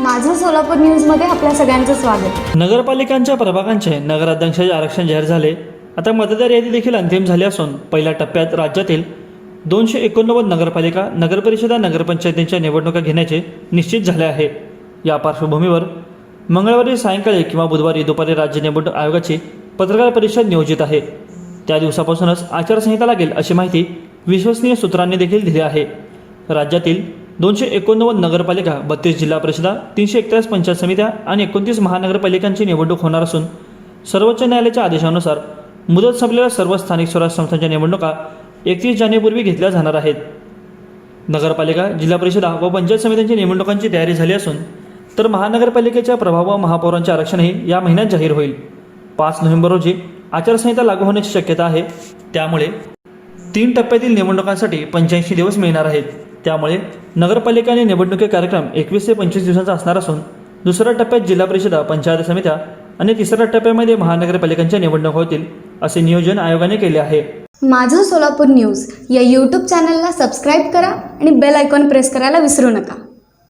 माझं सोलापूर न्यूजमध्ये आपल्या सगळ्यांचं स्वागत. नगरपालिकांच्या प्रभागांचे नगराध्यक्षाचे आरक्षण जाहीर झाले. आता मतदार यादी देखील अंतिम झाली असून पहिल्या टप्प्यात राज्यातील दोनशे एकोणनव्वद नगरपालिका नगरपरिषदा नगरपंचायतींच्या निवडणुका घेण्याचे निश्चित झाले आहे. या पार्श्वभूमीवर मंगळवारी सायंकाळी किंवा बुधवारी दुपारी राज्य निवडणूक आयोगाची पत्रकार परिषद नियोजित आहे. त्या दिवसापासूनच आचारसंहिता लागेल अशी माहिती विश्वसनीय सूत्रांनी देखील दिली आहे. राज्यातील दोनशे एकोणनव्वद नगरपालिका बत्तीस जिल्हा परिषदा तीनशे एकतीस पंचायत समित्या आणि एकोणतीस महानगरपालिकांची निवडणूक होणार असून सर्वोच्च न्यायालयाच्या आदेशानुसार मुदत संपलेल्या सर्व स्थानिक स्वराज्य संस्थांच्या निवडणुका एकतीस जानेपूर्वी घेतल्या जाणार आहेत. नगरपालिका जिल्हा परिषदा व पंचायत समित्यांच्या निवडणुकांची तयारी झाली असून तर महानगरपालिकेच्या प्रभाव व महापौरांचे आरक्षणही या महिन्यात जाहीर होईल. पाच नोव्हेंबर रोजी आचारसंहिता लागू होण्याची शक्यता आहे. त्यामुळे तीन टप्प्यातील निवडणुकांसाठी पंच्याऐंशी दिवस मिळणार आहेत. त्यामुळे नगरपालिका आणि निवडणुकी कार्यक्रम एकवीस ते पंचवीस दिवसांचा असणार असून दुसऱ्या टप्प्यात जिल्हा परिषदा पंचायत समित्या आणि तिसऱ्या टप्प्यामध्ये महानगरपालिकांच्या निवडणूक होतील असे नियोजन आयोगाने केले आहे. माझं सोलापूर न्यूज या यूट्यूब चॅनलला सबस्क्राईब करा आणि बेल आयकॉन प्रेस करायला विसरू नका.